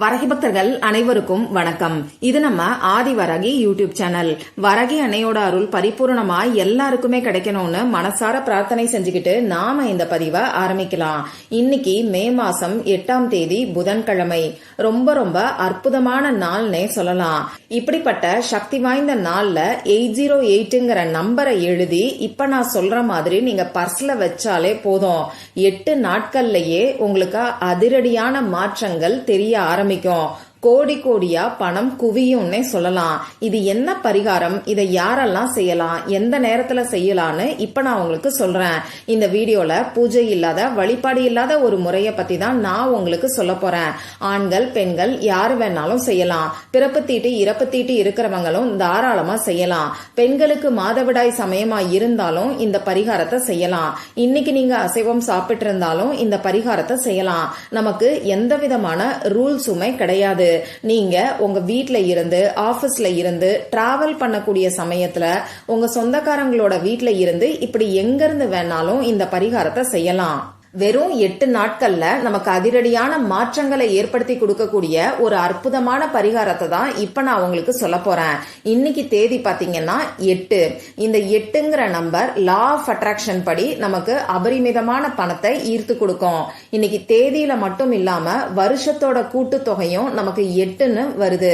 வரகி பக்தர்கள் அனைவருக்கும் வணக்கம். இது நம்ம ஆதி வரகி யூடியூப் சேனல். வரகி அன்னையோட அருள் பரிபூர்ணமா எல்லாருக்குமே கிடைக்கணும்னு மனசார பிரார்த்தனை செஞ்சுக்கிட்டு நாம இந்த பதிவை ஆரம்பிக்கலாம். இன்னைக்கு மே மாசம் எட்டாம் தேதி புதன்கிழமை. ரொம்ப ரொம்ப அற்புதமான நாள்னே சொல்லலாம். இப்படிப்பட்ட சக்தி வாய்ந்த நாள்ல எயிட் ஜீரோ எயிட்டுங்கிற நம்பரை எழுதி இப்ப நான் சொல்ற மாதிரி நீங்க பர்ஸ்ல வச்சாலே போதும். எட்டு நாட்கள்லயே உங்களுக்கு அதிரடியான மாற்றங்கள் தெரிய ஆரம்பிக்கும் கோடி கோடியா பணம் குவியும்னே சொல்லலாம். இது என்ன பரிகாரம்? இதை யாரெல்லாம் செய்யலாம்? எந்த நேரத்துல செய்யலாம்னு இப்ப நான் உங்களுக்கு சொல்றேன். இந்த வீடியோல பூஜை இல்லாத வழிபாடு இல்லாத ஒரு முறைய பத்தி தான் நான் உங்களுக்கு சொல்ல போறேன். ஆண்கள் பெண்கள் யார் வேணாலும் செய்யலாம். பிறப்பு தீட்டு இறப்பு தீட்டு இருக்கிறவங்களும் தாராளமா செய்யலாம். பெண்களுக்கு மாதவிடாய் சமயமா இருந்தாலும் இந்த பரிகாரத்தை செய்யலாம். இன்னைக்கு நீங்க அசைவம் சாப்பிட்டு இருந்தாலும் இந்த பரிகாரத்தை செய்யலாம். நமக்கு எந்த விதமான ரூல்ஸுமே கிடையாது. நீங்க உங்க வீட்ல இருந்து ஆபீஸ்ல இருந்து டிராவல் பண்ணக்கூடிய சமயத்துல உங்க சொந்தக்காரங்களோட வீட்ல இருந்து இப்படி எங்க இருந்து வேணாலும் இந்த பரிகாரத்தை செய்யலாம். வெறும் எட்டு நாட்கள்ல நமக்கு அதிரடியான மாற்றங்களை ஏற்படுத்தி கொடுக்கக்கூடிய ஒரு அற்புதமான பரிகாரத்தை தான் இப்ப நான் உங்களுக்கு சொல்ல போறேன். இன்னைக்கு தேதி பாத்தீங்கன்னா எட்டு. இந்த எட்டுங்கிற நம்பர் லா ஆஃப் அட்ராக்ஷன் படி நமக்கு அபரிமிதமான பணத்தை ஈர்த்து கொடுக்கும். இன்னைக்கு தேதியில மட்டும் இல்லாம வருஷத்தோட கூட்டு தொகையும் நமக்கு எட்டுன்னு வருது.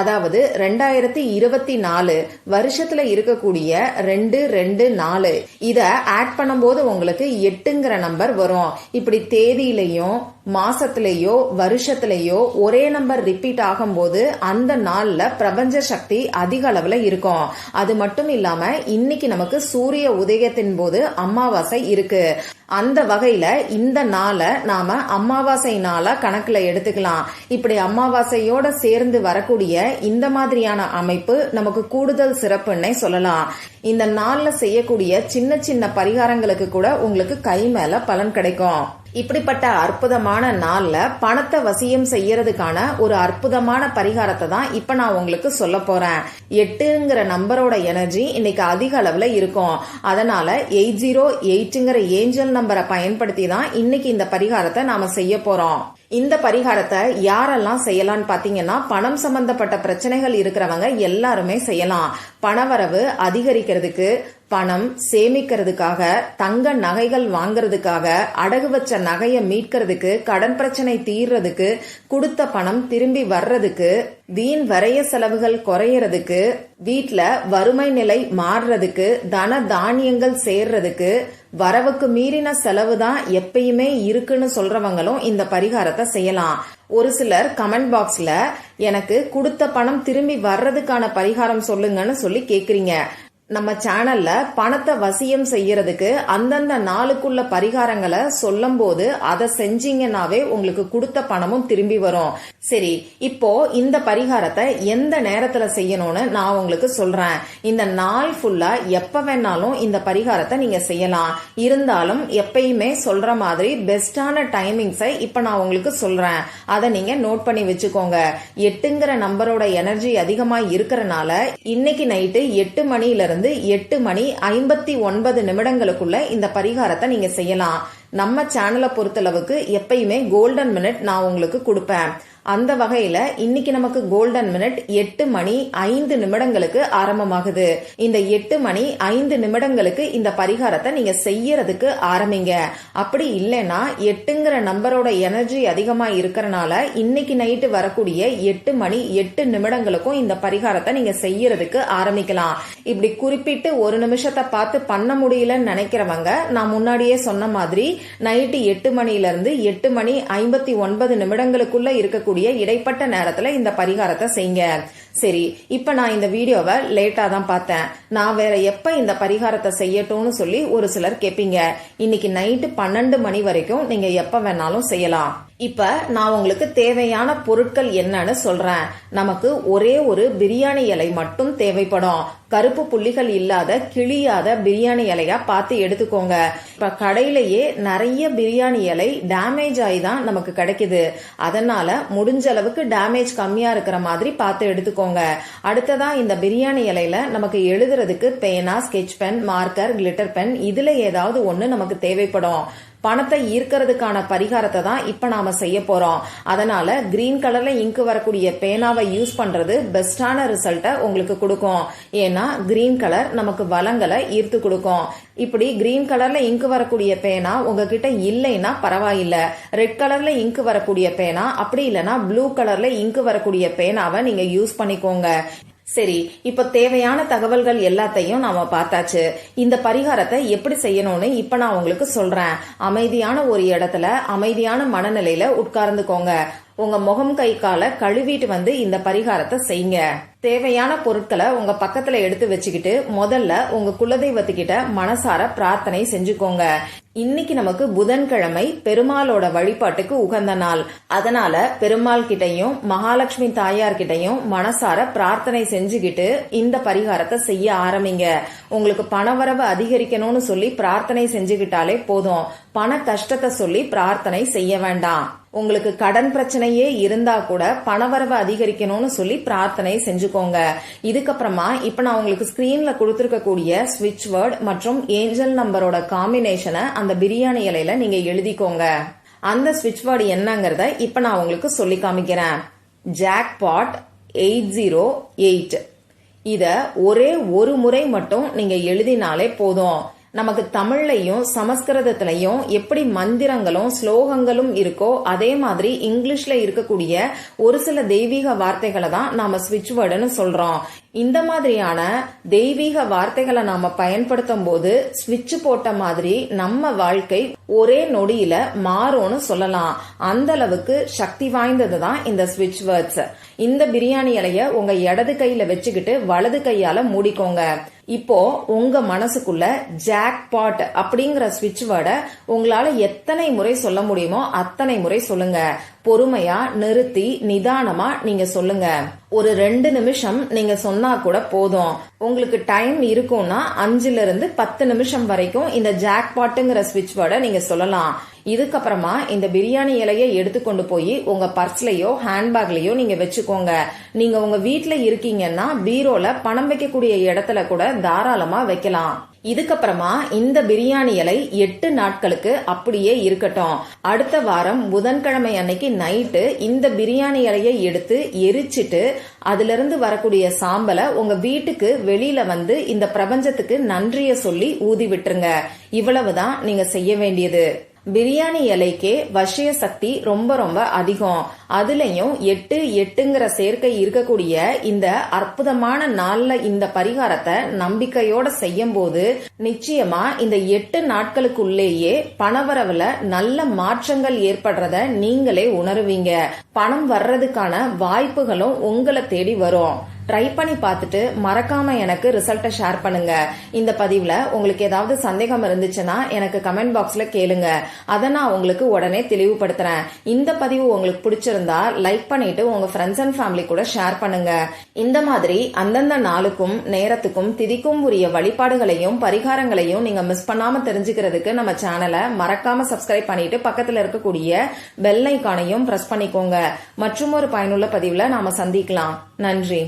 அதாவது ரெண்டாயிரத்தி இருபத்தி நாலு வருஷத்துல இருக்கக்கூடிய ரெண்டு ரெண்டு நாலு. இத ஆட் பண்ணும்போது உங்களுக்கு எட்டுங்கிற நம்பர் வரும். இப்படி தேதியிலையும் மாசத்திலேயோ வருஷத்திலேயோ ஒரே நம்பர் ரிப்பீட் ஆகும்போது அந்த நாள்ல பிரபஞ்ச சக்தி அதிக அளவுல இருக்கும். அது மட்டும் இல்லாம இன்னைக்கு நமக்கு சூரிய உதயத்தின் போது அமாவாசை இருக்கு. அந்த வகையில இந்த நாளை நாம அமாவாசை நாளா கணக்குல எடுத்துக்கலாம். இப்படி அமாவாசையோட சேர்ந்து வரக்கூடிய இந்த மாதிரியான அமைப்பு நமக்கு கூடுதல் சிறப்புன்னே சொல்லலாம். இந்த நாள்ல செய்யக்கூடிய சின்ன சின்ன பரிகாரங்களுக்கு கூட உங்களுக்கு கை மேல பலன் கிடைக்கும். இப்படிப்பட்ட அற்புதமான நாள்ல பணத்தை வசியம் செய்யறதுக்கான ஒரு அற்புதமான பரிகாரத்தை தான் இப்ப நான் உங்களுக்கு சொல்ல போறேன். எட்டுங்கிற நம்பரோட எனர்ஜி இன்னைக்கு அதிக அளவுல இருக்கும். அதனால எயிட் ஜீரோ எயிட்டுங்கிற ஏஞ்சல் நம்பரை பயன்படுத்தி தான் இன்னைக்கு இந்த பரிகாரத்தை நாம செய்ய போறோம். இந்த பரிகாரத்தை யாரெல்லாம் செய்யலாம்னு பாத்தீங்கன்னா பணம் சம்பந்தப்பட்ட பிரச்சனைகள் இருக்கிறவங்க எல்லாருமே செய்யலாம். பணவரவு அதிகரிக்கிறதுக்கு பணம் சேமிக்கிறதுக்காக தங்க நகைகள் வாங்குறதுக்காக அடகு வச்ச நகையை மீட்கிறதுக்கு கடன் பிரச்சனை தீர்றதுக்கு கொடுத்த பணம் திரும்பி வர்றதுக்கு வீண் வரைய செலவுகள் குறையறதுக்கு வீட்ல வறுமை நிலை மாறுறதுக்கு தன தானியங்கள் சேர்றதுக்கு வரவுக்கு மீறின செலவு தான் எப்பயுமே இருக்குன்னு சொல்றவங்களும் இந்த பரிகாரத்தை செய்யலாம். ஒரு சிலர் கமெண்ட் பாக்ஸ்ல எனக்கு கொடுத்த பணம் திரும்பி வர்றதுக்கான பரிகாரம் சொல்லுங்கன்னு சொல்லி கேக்குறீங்க. நம்ம சேனல்ல பணத்தை வசியம் செய்யறதுக்கு அந்தந்த நாளுக்குள்ள பரிகாரங்களை சொல்லும் போது அதை செஞ்சீங்கன்னாவே உங்களுக்கு கொடுத்த பணமும் திரும்பி வரும். சரி இப்போ இந்த பரிகாரத்தை எந்த நேரத்துல செய்யணும்னு நான் உங்களுக்கு சொல்றேன். இந்த நாள் ஃபுல்லா எப்ப வேணாலும் இந்த பரிகாரத்தை நீங்க செய்யலாம். இருந்தாலும் எப்பயுமே சொல்ற மாதிரி பெஸ்டான டைமிங்ஸை இப்ப நான் உங்களுக்கு சொல்றேன். அதை நீங்க நோட் பண்ணி வச்சுக்கோங்க. எட்டுங்கிற நம்பரோட எனர்ஜி அதிகமா இருக்கிறனால இன்னைக்கு நைட்டு எட்டு மணில இருந்து எட்டு மணி ஐம்பத்தி ஒன்பது நிமிடங்களுக்குள்ள இந்த பரிகாரத்தை நீங்க செய்யலாம். நம்ம சேனலை பொறுத்தளவுக்கு எப்பயுமே கோல்டன் மினிட் நான் உங்களுக்கு கொடுப்பேன். அந்த வகையில இன்னைக்கு நமக்கு கோல்டன் மினிட் எட்டு மணி ஐந்து நிமிடங்களுக்கு ஆரம்பமாகுது. இந்த எட்டு மணி ஐந்து நிமிடங்களுக்கு இந்த பரிகாரத்தை நீங்க செய்யறதுக்கு ஆரம்பிங்க. அப்படி இல்லைன்னா எட்டுங்கிற நம்பரோட எனர்ஜி அதிகமா இருக்கிறனால இன்னைக்கு நைட்டு வரக்கூடிய எட்டு மணி எட்டு நிமிடங்களுக்கும் இந்த பரிகாரத்தை நீங்க செய்யறதுக்கு ஆரம்பிக்கலாம். இப்படி குறிப்பிட்டு ஒரு நிமிஷத்தை பார்த்து பண்ண முடியலன்னு நினைக்கிறவங்க நான் முன்னாடியே சொன்ன மாதிரி நைட்டு எட்டு மணில இருந்து எட்டு மணி ஐம்பத்தி ஒன்பது நிமிடங்களுக்குள்ள இருக்கக்கூடிய இடைப்பட்ட நேரத்துல இந்த பரிகாரத்தை செய்யுங்க. சரி இப்ப நான் இந்த வீடியோவை லேட்டா தான் பார்த்தேன். நான் வேற எப்ப இந்த பரிகாரத்தை செய்யட்டும்னு சொல்லி ஒரு சிலர் கேப்பீங்க. இன்னைக்கு நைட்டு பன்னெண்டு மணி வரைக்கும் நீங்க எப்ப வேணாலும் செய்யலாம். இப்ப நான் உங்களுக்கு தேவையான பொருட்கள் என்னன்னு சொல்றேன். நமக்கு ஒரே ஒரு பிரியாணி இலை மட்டும் தேவைப்படும். கருப்பு புள்ளிகள் இல்லாத கிளியாத பிரியாணி இலையா பார்த்து எடுத்துக்கோங்க. இப்ப கடையிலேயே நிறைய பிரியாணி இலை டேமேஜ் ஆகி தான் நமக்கு கிடைக்குது. அதனால முடிஞ்ச அளவுக்கு டேமேஜ் கம்மியா இருக்கிற மாதிரி பார்த்து எடுத்துக்கோங்க. அடுத்ததா இந்த பிரியாணி இலையில நமக்கு எழுதுறதுக்கு பேனா sketch pen marker glitter pen இதுல ஏதாவது ஒண்ணு நமக்கு தேவைப்படும். பணத்தை ஈர்க்கிறதுக்கான பரிகாரத்தை தான் இப்ப நாம செய்ய போறோம். அதனால கிரீன் கலர்ல இங்கு வரக்கூடிய பேனாவை யூஸ் பண்றது பெஸ்டான ரிசல்ட்டை உங்களுக்கு கொடுக்கும். ஏன்னா கிரீன் கலர் நமக்கு வளங்களை ஈர்த்து கொடுக்கும். இப்படி கிரீன் கலர்ல இங்கு வரக்கூடிய பேனா உங்ககிட்ட இல்லைன்னா பரவாயில்ல. ரெட் கலர்ல இங்கு வரக்கூடிய பேனா அப்படி இல்லைன்னா ப்ளூ கலர்ல இங்கு வரக்கூடிய பேனாவை நீங்க யூஸ் பண்ணிக்கோங்க. சரி இப்ப தேவையான தகவல்கள் எல்லாத்தையும் நாம பார்த்தாச்சு. இந்த பரிகாரத்தை எப்படி செய்யணும்னு இப்ப நான் உங்களுக்கு சொல்றேன். அமைதியான ஒரு இடத்துல அமைதியான மனநிலையில உட்கார்ந்துக்கோங்க. உங்க முகம் கை காலை கழுவிட்டு வந்து இந்த பரிகாரத்தை செய்யுங்க. தேவையான பொருட்களை உங்க பக்கத்துல எடுத்து வச்சுக்கிட்டு முதல்ல உங்க குலதெய்வத்துக்கிட்ட மனசார பிரார்த்தனை செஞ்சுக்கோங்க. இன்னைக்கு நமக்கு புதன்கிழமை பெருமாளோட வழிபாட்டுக்கு உகந்த நாள். அதனால பெருமாள் கிட்டையும் மகாலட்சுமி தாயார் கிட்டையும் மனசார பிரார்த்தனை செஞ்சுக்கிட்டு இந்த பரிகாரத்தை செய்ய ஆரம்பிங்க. உங்களுக்கு பணவரவு அதிகரிக்கணும்னு சொல்லி பிரார்த்தனை செஞ்சுக்கிட்டாலே போதும். பண கஷ்டத்தை சொல்லி பிரார்த்தனை செய்ய வேண்டாம். உங்களுக்கு கடன் பிரச்சனையே இருந்தா கூட பணவரவு அதிகரிக்கணும்னு சொல்லி பிரார்த்தனை செஞ்சுக்கோங்க. இதுக்கப்புறமா இப்ப நான் உங்களுக்கு ஸ்கிரீன்ல கொடுத்துருக்கக்கூடிய ஸ்விட்ச் வேர்ட் மற்றும் ஏஞ்சல் நம்பரோட காம்பினேஷனை அந்த பிரியாணி இலையில நீங்க எழுதிக்கோங்க. அந்த ஸ்விட்ச் வேர்டு என்னங்கறத இப்ப நான் உங்களுக்கு சொல்லி காமிக்கிறேன். Jackpot eight zero eight இத ஒரே ஒரு முறை மட்டும் நீங்க எழுதினாலே போதும். நமக்கு தமிழ்லையும் சமஸ்கிருதத்திலையும் எப்படி மந்திரங்களும் ஸ்லோகங்களும் இருக்கோ அதே மாதிரி இங்கிலீஷ்ல இருக்கக்கூடிய ஒரு சில தெய்வீக வார்த்தைகளை தான் நாம ஸ்விட்ச் வேர்டுன்னு சொல்றோம். இந்த மாதிரியான தெய்வீக வார்த்தைகளை நாம பயன்படுத்தும் போது ஸ்விட்ச் போட்ட மாதிரி நம்ம வாழ்க்கை ஒரே நொடியில மாறும்னு சொல்லலாம். அந்த அளவுக்கு சக்தி வாய்ந்தது தான் இந்த ஸ்விட்ச் வேர்ட்ஸ் இந்த பிரியாணி இலைய உங்க இடது கையில வச்சுக்கிட்டு வலது கையால மூடிக்கோங்க. இப்போ உங்க மனசுக்குள்ள ஜாக் பாட் அப்படிங்கிற ஸ்விட்ச் வேர்டை உங்களால எத்தனை முறை சொல்ல முடியுமோ அத்தனை முறை சொல்லுங்க. பொறுமையா நிறுத்தி நிதானமா நீங்க சொல்லுங்க. ஒரு ரெண்டு நிமிஷம் நீங்க சொன்னா கூட போதும். உங்களுக்கு டைம் இருக்கும்னா அஞ்சுல இருந்து பத்து நிமிஷம் வரைக்கும் இந்த ஜாக் பாட்டுங்கிற ஸ்விட்ச் வேர்டை நீங்க சொல்லலாம். இதுக்கப்புறமா இந்த பிரியாணி இலையை எடுத்துக்கொண்டு போய் உங்க பர்ஸ்லயோ ஹேண்ட்பேக்லயோ நீங்க வச்சுக்கோங்க. நீங்க உங்க வீட்டுல இருக்கீங்கன்னா பீரோல பணம் வைக்கக்கூடிய இடத்துல கூட தாராளமா வைக்கலாம். இதுக்கப்புறமா இந்த பிரியாணி இலை எட்டு நாட்களுக்கு அப்படியே இருக்கட்டும். அடுத்த வாரம் புதன்கிழமை அன்னைக்கு நைட்டு இந்த பிரியாணி இலையை எடுத்து எரிச்சிட்டு அதுல இருந்து வரக்கூடிய சாம்பலை உங்க வீட்டுக்கு வெளியில வந்து இந்த பிரபஞ்சத்துக்கு நன்றிய சொல்லி ஊதி விட்டுருங்க. இவ்வளவுதான் நீங்க செய்ய வேண்டியது. பிரியாணி இலைக்கே வசிய சக்தி ரொம்ப ரொம்ப அதிகம். அதுலயும் எட்டு எட்டுங்கிற சேர்க்கை இருக்கக்கூடிய இந்த அற்புதமான நாள்ல இந்த பரிகாரத்தை நம்பிக்கையோட செய்யும் போது நிச்சயமா இந்த எட்டு நாட்களுக்குள்ளேயே பணவரவுல நல்ல மாற்றங்கள் ஏற்படுறத நீங்களே உணருவீங்க. பணம் வர்றதுக்கான வாய்ப்புகளும் உங்களை தேடி வரும். ட்ரை பண்ணி பார்த்துட்டு மறக்காம எனக்கு ரிசல்ட்டை ஷேர் பண்ணுங்க. இந்த பதிவில் உங்களுக்கு ஏதாவது சந்தேகம் இருந்துச்சுன்னா எனக்கு கமெண்ட் பாக்ஸில் கேளுங்க. அதை நான் உங்களுக்கு உடனே தெளிவுபடுத்துறேன். இந்த பதிவு உங்களுக்கு பிடிச்சிருந்தா லைக் பண்ணிட்டு உங்க ஃப்ரெண்ட்ஸ் அண்ட் ஃபேமிலி கூட ஷேர் பண்ணுங்க. இந்த மாதிரி அந்தந்த நாளுக்கும் நேரத்துக்கும் திதிக்கும் உரிய வழிபாடுகளையும் பரிகாரங்களையும் நீங்க மிஸ் பண்ணாம தெரிஞ்சுக்கிறதுக்கு நம்ம சேனலை மறக்காம சப்ஸ்கிரைப் பண்ணிட்டு பக்கத்தில் இருக்கக்கூடிய பெல் ஐக்கானையும் பிரஸ் பண்ணிக்கோங்க. மற்றும் ஒரு பயனுள்ள பதிவில் நாம சந்திக்கலாம். நன்றி.